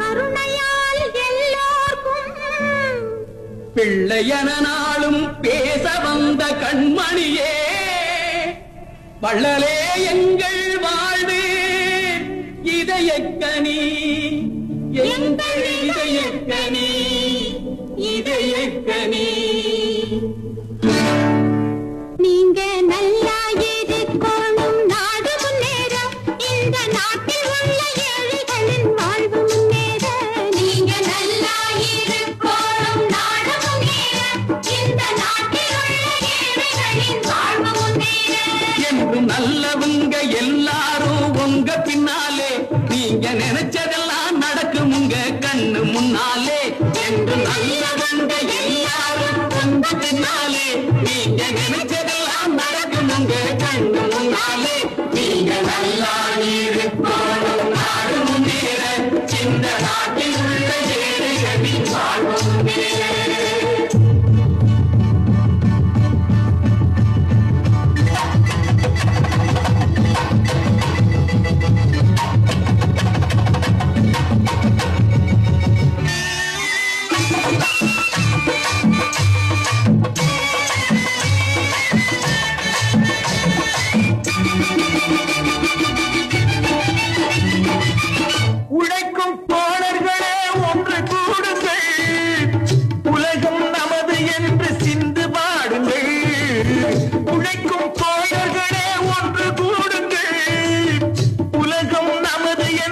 கருணையால் எல்லோர்க்கும். பிள்ளையன நாளும் பேச வந்த கண்மணியே வள்ளலே எங்கள் வாழ்வு இதயக்கனி எங்கள் இதயக்கனி இதயக்கனி பின்னாலே நீங்க நினைச்சதெல்லாம் நடக்கும் உங்க கண்ணு முன்னாலே. என்று நல்லவங்க எல்லாரும் உங்க பின்னாலே. நீங்க நினைச்சதெல்லாம் நடக்கும் உங்க கண்ணு முன்னாலே. நீங்க நல்லா இருக்கணும்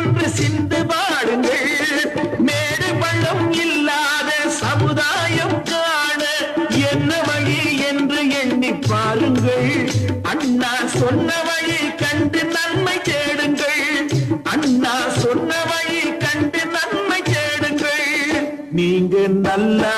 என்று சிந்து பாடுங்கள். மேடு பள்ளம் இல்லாத சமுதாயம் காண என்ன வழி என்று எண்ணி பாருங்கள். அண்ணா சொன்ன வழி கண்டு நன்மை தேடுங்கள். அண்ணா சொன்ன வழி கண்டு நன்மை தேடுங்கள். நீங்க நல்லா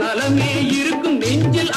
நலமே இருக்கும் நெஞ்சில்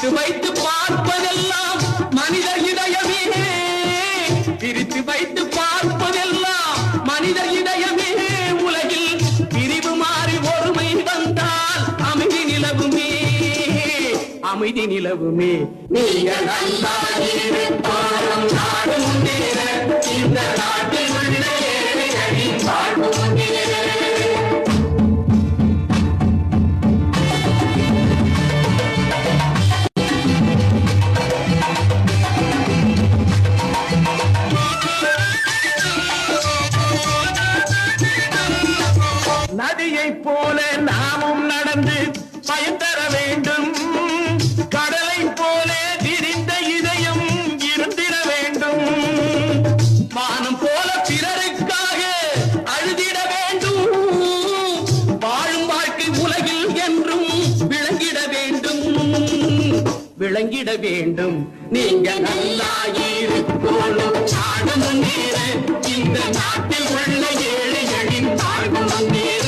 பிரித்து வைத்து பார்ப்பதெல்லாம் மனித இதயமே. பிரித்து வைத்து பார்ப்பதெல்லாம் மனித இதயமே. உலகில் பிரிவு மாறி ஒருமை வந்தால் அமைதி நிலவுமே. அமைதி நிலவுமே. நீங்க நல்லா இந்த நாட்டில் நதியை போல நாமும் நடந்து பயன் தர வேண்டும். கடலை போல விரிந்த இதயம் இருந்திட வேண்டும். மானம் போல பிறருக்காக அழுதிட வேண்டும். வாழும் வாழ்க்கை உலகில் என்றும் விளங்கிட வேண்டும். விளங்கிட வேண்டும். நீங்க நல்லா இருக்கணும். நாடு முன்னேற இந்த நாட்டில் உள்ள ஏழைகளின் வாழ்வு முன்னேற. நீங்க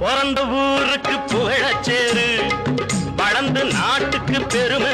பிறந்த ஊருக்கு புகழச்சேரு வளர்ந்து நாட்டுக்கு பெருமை